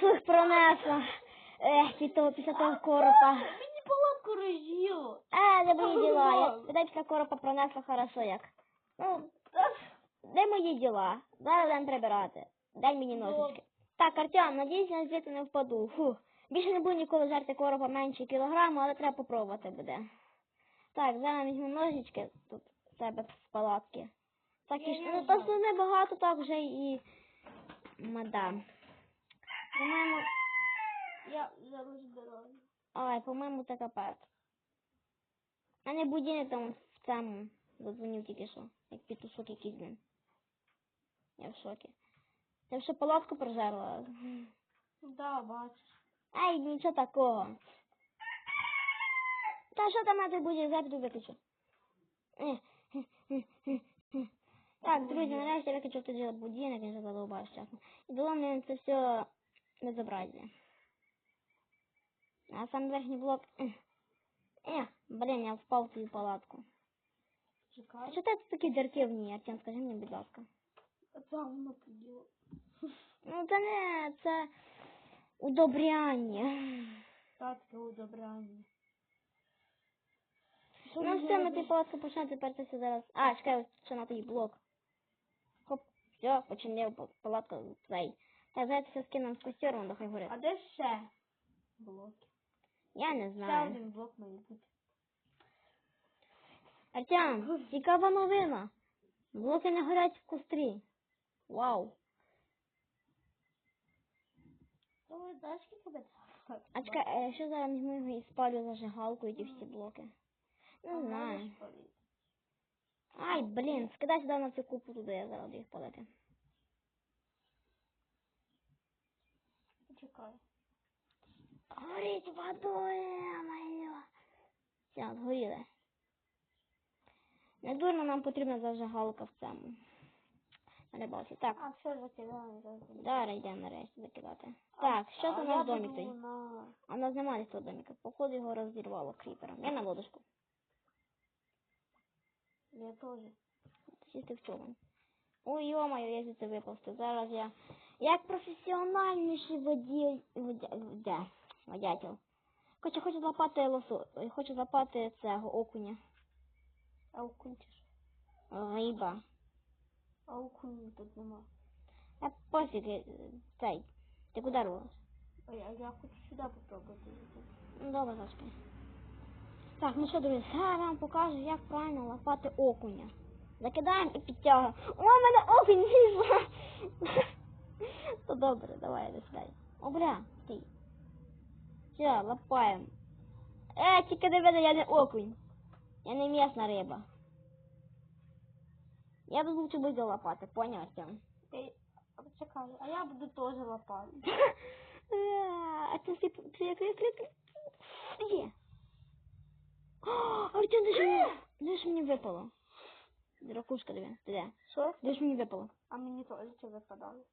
фух, пронесла. Ех, під того, після того коропа. Мені палатку роз'їло. Е, де мої діла? Я людей після коропа пронесла хорошо як. Ну, де мої діла? Зараз дам прибирати. Дай мені ножички. Так, Артем, надіюсь, я звідти не впаду. Фух. Більше не буду ніколи жерти коропа менше кілограму, але треба попробувати буде. Так, зараз візьму ножички тут в себе в палатки. Так, і ж- ну, тобто не багато, так вже і мадам. По-моєму, Я вже розбираю. ой, по-моєму, це капець. А не будинок там в цьому задзвонив тільки що, як петушок якийсь блін. Я в шокі. Ти вже палатку прожерла? Да, бачиш. Ай, нічого такого. Та що там той буде запиту виключу? Так, друзі, нарешті я виключив тоді будинок, я чесно. І дало мені це все безобразие. А сам верхній блок... Е, блін, я впав в твою палатку. А Чекай. що це такі дірки в ній, Артем, скажи мені, будь ласка. Там воно поділо. Ну, це не, це удобряння. Татке удобрання. Ну все, ми ти палатку почнемо, тепер це все зараз. А, чекай, ще на той блок. Хоп, все, починив па- палатка цей. Так, зараз все скинемо з костюром, до хай горить. А де ще блоки? Я не Ще знаю. один блок має бути. Артем, цікава новина. Блоки не горять в кострі. Вау. Ой, знаєш, скільки? А чекай, а якщо зараз візьму і спалю зажигалкою ті всі блоки? Не знаю. Ай, блін, скидай сюди на цю купу туди, я зараз буду їх палити. Почекай. Горіть водою, моя. Все, згоріли. Не дурно нам потрібна зажигалка в цьому. На рибалці. Так, А, все, закидаємо зараз. зараз йдемо нарешті закидати. Так, що це А у нас домик на... А у нас немає того домика. Походу його розірвало кріпером. Я на лодочку. Я теж. Сісти в човен. Ой, йомаю, я звідси виповзти. Зараз я як професіональніший водій... водя... водя... водятел. Хочу, хочу злапати лосо... Ой, Хочу злапати цього окуня. А окунчиш? Риба. А окунів тут нема. А пофіг, е, цей. Ти куди рвалась? А я хочу сюди попробувати. Ну, добре, зачки. Так, ну що, друзі, зараз вам покажу, як правильно лапати окуня. Закидаємо і підтягуємо. О, в мене окунь зійшла. То добре, давай, до сюди. О, бля, стій. Все, лапаємо. Е, тільки не веде, я не окунь. Я не місна риба. Я б лучше буду лапати, поняв, Артем? Ей, а а я буду теж лопати. Е, А це всі клик, клик, клик. Є. Артем, де ж мені випало? Ракушка, диви, де? Що? Де ж мені випало? А мені теж це випадало.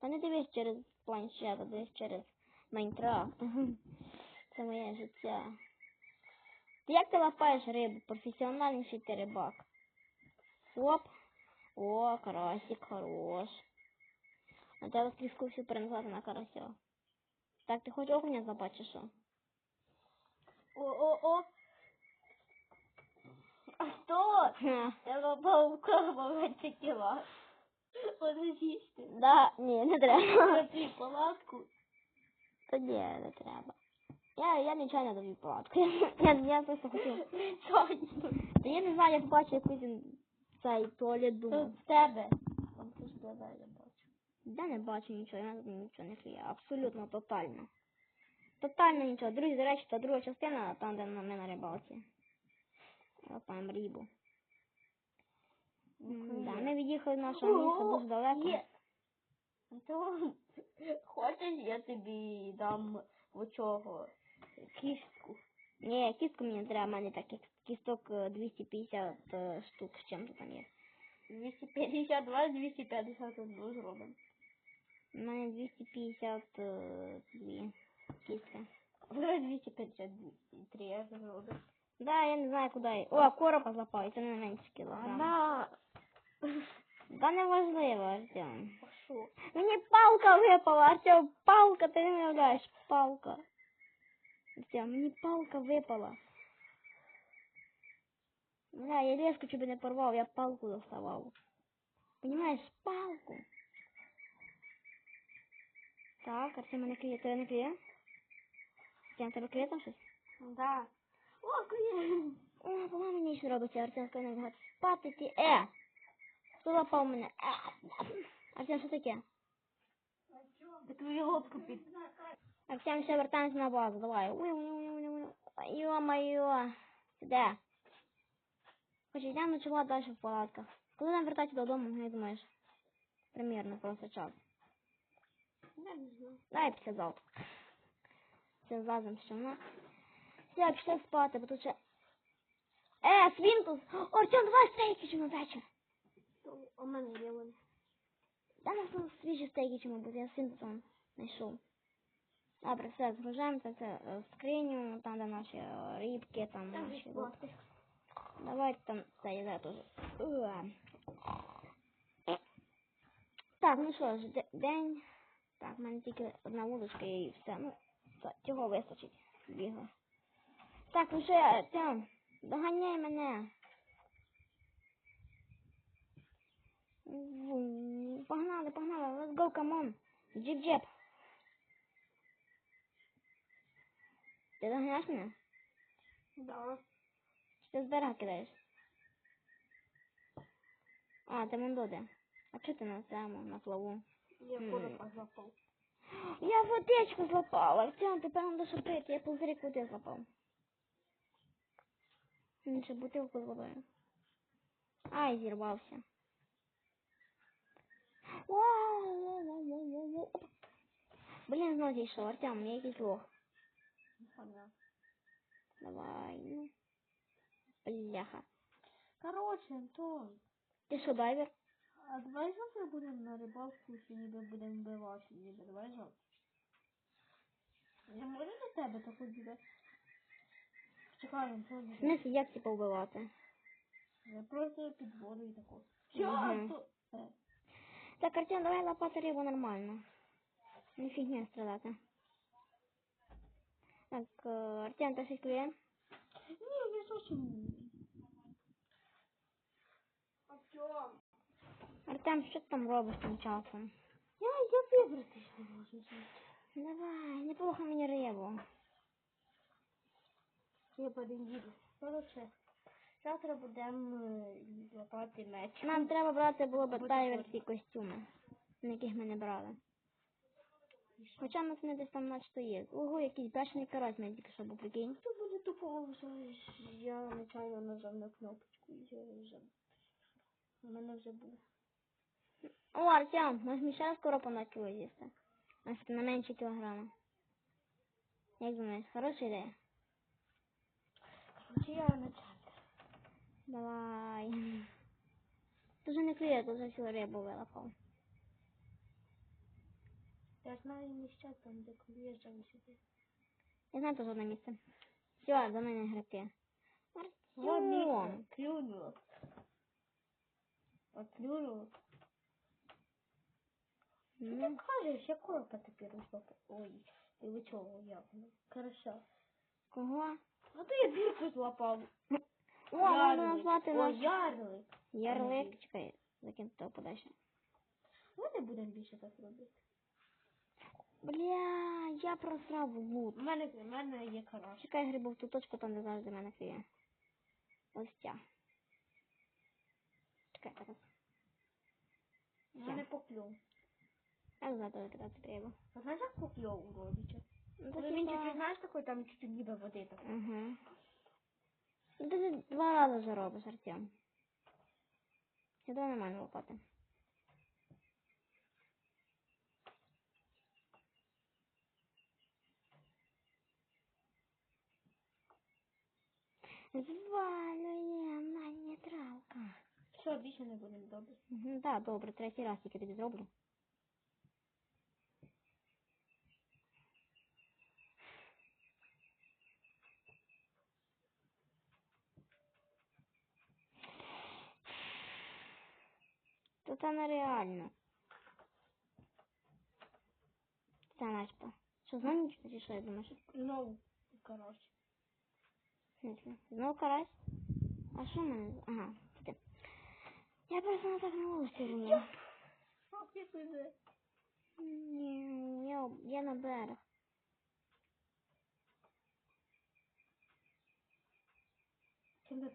Та не дивись через планшет, а дивись через Майнкрафт. Це моє життя. Ти як ти лапаєш рибу? Професіональніший ти рибак. Оп. О, карасик хорош. А треба тріску всю перенесати на карася. Так, ти хоч окуня чи що? О-о-о! А що? Ха. Я лопав кормовати Да, ні, не треба. На палатку. Та ні, не треба. Я, я нічого не даю палатку. Я, я просто хотів. Та я не знаю, я побачив якусь цей туалет думав. Тут в тебе. Там тут тебе я бачу. Я не бачу нічого, я нічого не клює. Абсолютно тотально. Тотально нічого. Друзі, до речі, та друга частина, там, де ми на рибалці. Лапаємо рибу. Да, ми від'їхали від нашого місця дуже далеко. Є. То, хочеш, я тобі дам оцього кістку. Ні, кістку мені не треба, в мене таких кісток е, 250 е, штук з чим-то там є. 252, 251 зробимо. У мене 252 кістки. Давай 253 я зроблю. Да, я не знаю, куди. О, коропа злапав, і це не менше кілограм. Вона... Да не важливо, Артем. А що? Мені палка палка випала, Артем, палка, ти не уявляєш, палка. Артем, мені палка випала. Да, я леску тебе не порвав, я палку доставав. Понимаешь, палку. Так, Артема не клює, тебе не клює? Артем, тебе клює там щось? Да. О, клієнт. О, вона мені що робиться, Артем, багато спати ті. Е! Хто лапав мене? Е! Артем, що таке? Ти твою лодку під. Артем, все, вертаємося на базу, давай. Ё-моё. Сюди. Хоч йдемо ночувати далі в палатках. Коли нам вертатися додому, як думаєш? Примірно просто час. Я не знаю. Дай після завтра. Все, злазим ще вона. Все, пішли спати, бо тут ще... Е, свінкус! О, Артем, давай стейки чому вечір. У мене є вони. Дай нас там свіжі стейки чому, бо я свінкусом знайшов. Добре, все, згружаємо це, це в скриню, там де наші е, рибки, там Там наші спати. Давайте там це я зараз теж. Так, ну що ж, де- день. Так, в мене тільки одна вудочка і все. Ну, цього вистачить. Бігла. Так, ну я, Тям, доганяй мене. Погнали, погнали, let's go, come on. Джип-джеп. Ти доганяєш мене? Да. Чи ти з берега кидаєш? А, ти Мондоде. А чого ти на цьому, на плаву? Я коропа запав. Я водичку злопала. Артем, тепер надо шипити. Я пузирик води злопав. Він ще бутилку з водою. Ай, зірвався. Блін, знову зійшов. Артем, я якийсь лох. Давай, ну. Бляха. Короче, Антон, Ти що, дайвер? а давай завтра будемо на рибалку, що ніби будемо вбивати, ніби, давай завтра. Я можу до тебе таку буде? Чекай, Антон, В смысле, як типу вбивати? я просто під водою таку. Мгм. Чого? Е, Так, Артем, давай лопати рибу нормально. Не фігня стріляти. Так, е, Артем, ти щось клює? Ні, не зовсім. Артем. Артем, що ти там робиш тим часом? Я, я вибратись не можу. Давай, неплохо мені рибу. Я переїду. Короче, завтра будемо е, лопати меч. Нам треба брати було б Буде дайверські костюми, на яких ми не брали. Хоча нас не десь там наче є. Ого, якийсь бешений карась мене тільки що був, прикинь. Це буде тупо. Я нечайно нажав на кнопочку і я вже. У мене вже було. О, Артем, ми ж ми скоро по кіло з'їсти. На, менші кілограми. Як думаєш, хороша ідея? Короче, я начальник. Давай. Дуже не клює, тут вже всю рибу вилапав. Я знаю місця там, де виїжджали сюди. Я знаю теж одне місце. Все, до мене грати. Артем. Клюнуло. От клюнуло. Ти Ну, так кажеш, я коропа тепер ушла. Ой, ти ви чого, як? Хорошо. Кого? Ну то я бірку злапав. О, можна назвати О, наш ярлик. ярлик. Чекай, закинь того подальше. Ми не будемо більше так робити. Бля, я просрав лут. У мене, у мене є караш. Чекай грибу в ту точку, там де завжди мене клює. Ось ця. Чекай, зараз. У мене покльов. Я не знаю, коли кидати треба. А знаєш, як покльов родича? Ну, Коли він чуть знаєш такий, там чуть ніби води так. Угу. Ну, ти два рази вже робиш, Артем. Я давай нормально лопати. Звалює на нейтралка. Все, більше не будемо добре. Угу, да, добре, третій раз тільки тобі зроблю. То це нереально. це начебто? Що, знову чи що, я думаю? Знову карась. Знову карась? А що в мене? Ага, це. Я просто на. Ах, як іде. Ні, я, я на берег. Ти на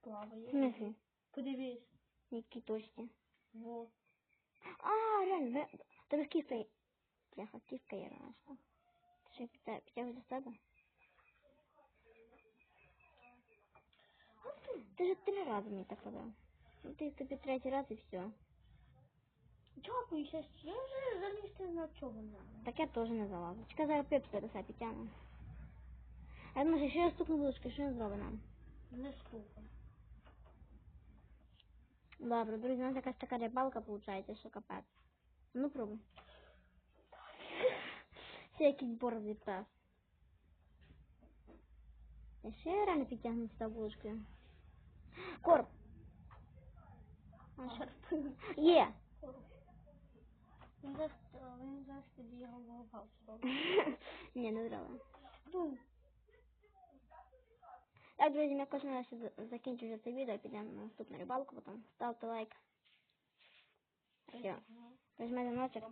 плаває. В смысле? Подивись. Які? Вот. А, реально, бе... тебе кістка є. Бляха, кістка є рашка. Ти що підтя- підтягуєш до себе? Ти ж три рази мені так казав. Ну, Ти тобі третій раз і все. Дякую, щас. Я вже залізти на чого не. Так я теж не залазу. Чекай, зараз пепси до себе підтягну. А я думаю, якщо я стукну вилочкою, що він зробить нам? Не стукай. Добре, друзі, у нас якась така рибалка виходить, що капець. Ну пробуй. Це якийсь борзий пес. Я ще реально підтягну сюди вуличкою. Корм. А, що? Є. Він зараз, тобі його голова. Ні, не треба. Так, друзі, ми кожен раз закінчу вже це відео, підемо на наступну рибалку, потім ставте лайк. Все. Нажмете на ночок.